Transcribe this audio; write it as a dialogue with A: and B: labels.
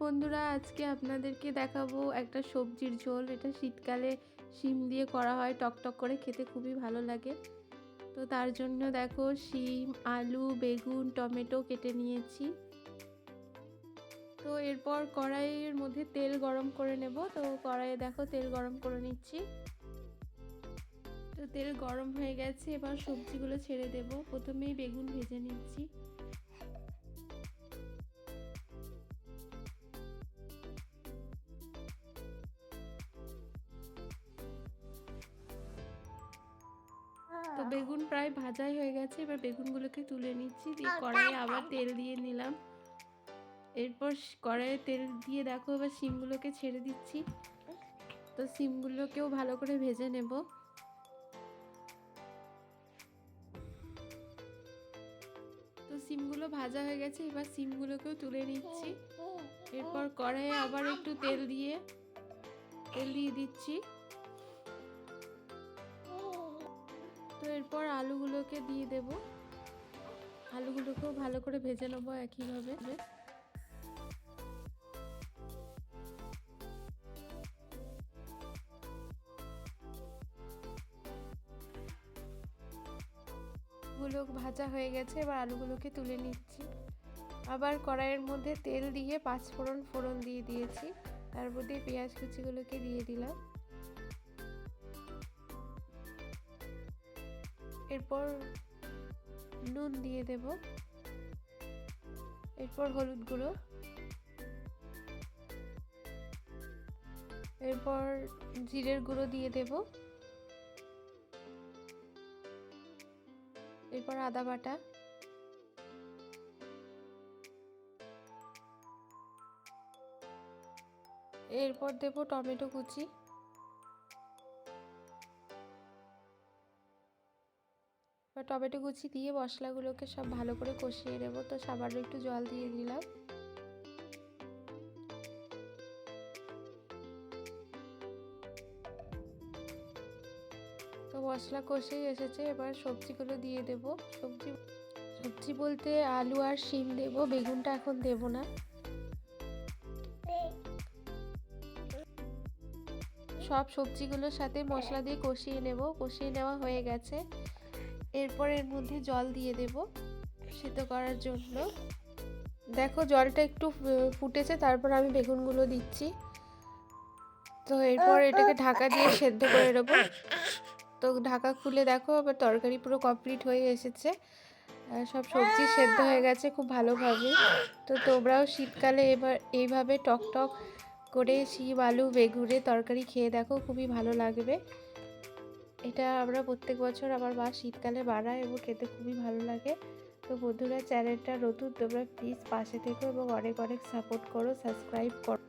A: বন্ধুরা, আজকে আপনাদেরকে দেখাবো একটা সবজির ঝোল। এটা শীতকালে শিম দিয়ে করা হয় টকটক করে খেতে খুবই ভালো লাগে। তো তার জন্য দেখো, শিম, আলু, বেগুন, টমেটো কেটে নিয়েছি। তো এরপর কড়াইয়ের মধ্যে তেল গরম করে নেব। তো কড়াইয়ে দেখো, তেল গরম করে নিচ্ছি। তো তেল গরম হয়ে গেছে, এবার সবজিগুলো ছেড়ে দেব। প্রথমেই বেগুন ভেজে নিচ্ছি। বেগুন প্রায় ভাজাই হয়ে গেছে। এবার বেগুনগুলোকে তুলে নিচ্ছি দিয়ে কড়াইয়ে আবার তেল দিয়ে নিলাম। এরপর কড়াইয়ে তেল দিয়ে দেখো এবার সিমগুলোকে ছেড়ে দিচ্ছি। তো সিমগুলোকেও ভালো করে ভেজে নেব। তো সিমগুলো ভাজা হয়ে গেছে এবার সিমগুলোকেও তুলে নিচ্ছি। এরপর কড়াইয়ে আবার একটু তেল দিয়ে তেল দিয়ে দিচ্ছি। তো এরপর আলুগুলোকে দিয়ে দেব। আলুগুলোকেও ভালো করে ভেজে নেব একইভাবে। গুলো ভাজা হয়ে গেছে, এবার আলুগুলোকে তুলে নিচ্ছি। আবার কড়াইয়ের মধ্যে তেল দিয়ে পাঁচ ফোড়ন ফোড়ন দিয়ে দিয়েছি। তার মধ্যে পেঁয়াজ কুচিগুলোকে দিয়ে দিলাম। এরপর নুন দিয়ে দেব। এরপর হলুদ গুঁড়ো। এরপর জিরের গুঁড়ো দিয়ে দেব। এরপর আদা বাটা। এরপর দেব টমেটো কুচি। এবার টমেটো কুচি দিয়ে মশলাগুলোকে সব ভালো করে কষিয়ে নেব। তো সামান্য একটু জল দিয়ে দিলাম। তো মশলা কষেই এসেছে, এবার সবজিগুলো দিয়ে দেব। সবজি সবজি বলতে আলু আর শিম দেব, বেগুনটা এখন দেব না। সব সবজিগুলোর সাথে মশলা দিয়ে কষিয়ে নেব। কষিয়ে নেওয়া হয়ে গেছে। এরপর এর মধ্যে জল দিয়ে দেব সেদ্ধ করার জন্য। দেখো জলটা একটু ফুটেছে, তারপর আমি বেগুনগুলো দিচ্ছি। তো এরপর এটাকে ঢাকা দিয়ে সেদ্ধ করে নেব। তো ঢাকা খুলে দেখো আবার তরকারি পুরো কমপ্লিট হয়ে এসেছে। সব সবজি সেদ্ধ হয়ে গেছে খুব ভালোভাবে। তো তোমরাও শীতকালে এবার এইভাবে টক টক করে শিম, আলু, বেগুনে তরকারি খেয়ে দেখো, খুবই ভালো লাগবে। এটা আমরা প্রত্যেক বছর আমার মা শীতকালে বানায় এবং খেতে খুবই ভালো লাগে। তো বন্ধুরা, চ্যানেলটা নতুন, তোমরা প্লিজ পাশে থেকো এবং অনেক অনেক সাপোর্ট করো সাবস্ক্রাইব করো।